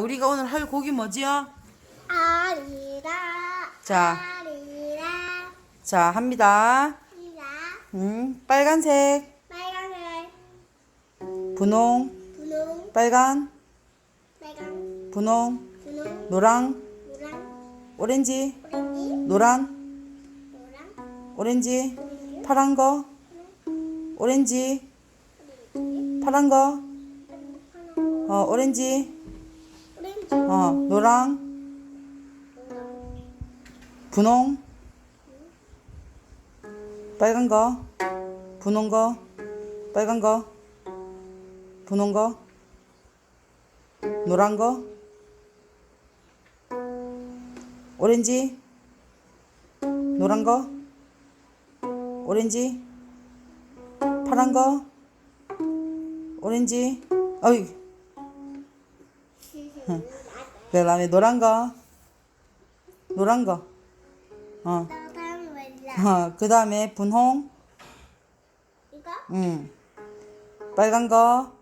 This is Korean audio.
우리가 오늘 할 곡이 뭐지요? 아리라 자. 아리라. 자, 합니다. 리라 음, 빨간색, 분홍, 분홍. 빨간, 빨간. 분홍, 분홍. 노랑, 노랑. 오렌지, 오렌지. 노란, 노랑. 오렌지, 파란 거, 오렌지, 파란 거, 어, 오렌지 어, 노랑, 분홍, 빨간 거, 분홍 거, 빨간 거, 분홍 거, 노란 거, 오렌지, 노란 거, 오렌지, 파란 거, 오렌지, 어이, 그 다음에 노란 거, 노란 거, 어, 몰라 어, 그 다음에 분홍, 이거? 음, 빨간 거,